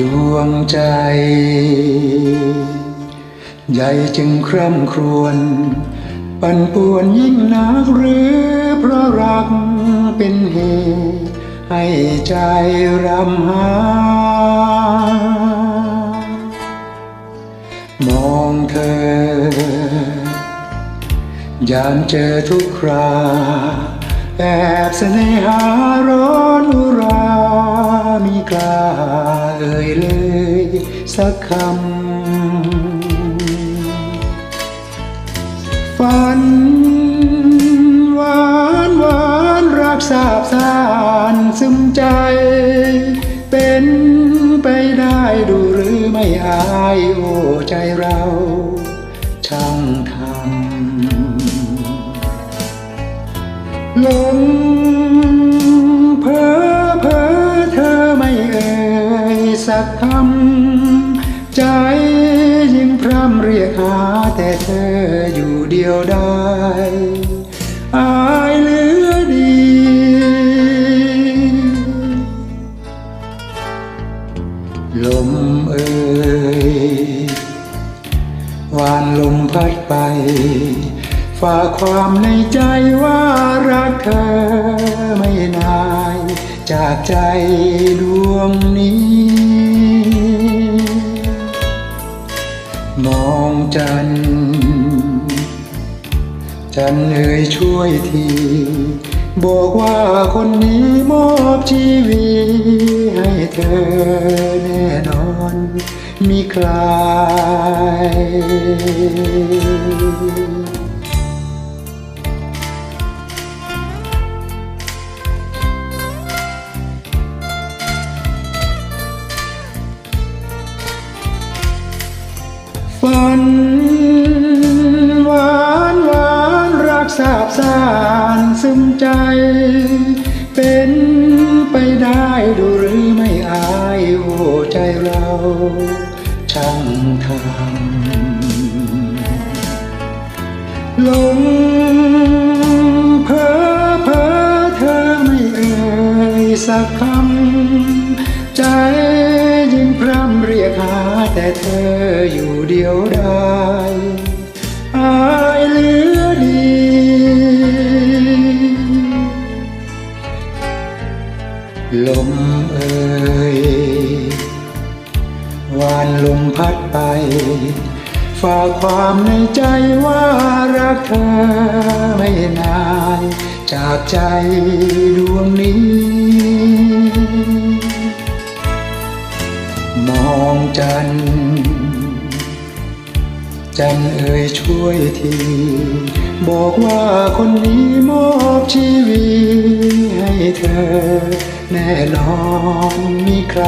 ดวงใจ ใหญ่จึงคร่ำครวญปั่นป่วนยิ่งนักหรือเพราะรักเป็นเหตุให้ใจรำหามองเธอยามเจอทุกครา แอบเสน่หาร้อนอุรามีกล้า เอ่ยเลยสักคำฝันหวานหวานรักสาบสานซึมใจ เป็นไปได้ดูหรือไม่อายโอ้ใจเราช่างทำลง สักคำ ใจยิ่งพร่ำเรียกหาแต่เธออยู่เดียวได้ อายเหลือดี ลมเอ่ยวานลมพัดไปฝากความในใจว่ารักเธอไม่นาย จากใจดวงนี้ จัน จันเอ่ยช่วยที บอกว่าคนนี้มอบชีวิตให้เธอแน่นอนมีใคร ฝันหวานหวานรักสาบสานซึมใจ เป็นไปได้ดูหรือไม่อายโอ้ใจเราช่างทำหลงเพ้อเพ้อเธอไม่เอ่ยสักคำ ร่ำเรียกหาแต่เธออยู่เดียวได้อายเหลือดีลมเอ่ยวานลมพัดไปฝากความในใจว่ารักเธอไม่นาน จากใจดวงนี้ จันจันเอ่ยช่วยที บอกว่าคนนี้มอบชีวิตให้เธอ แน่นอนมีใคร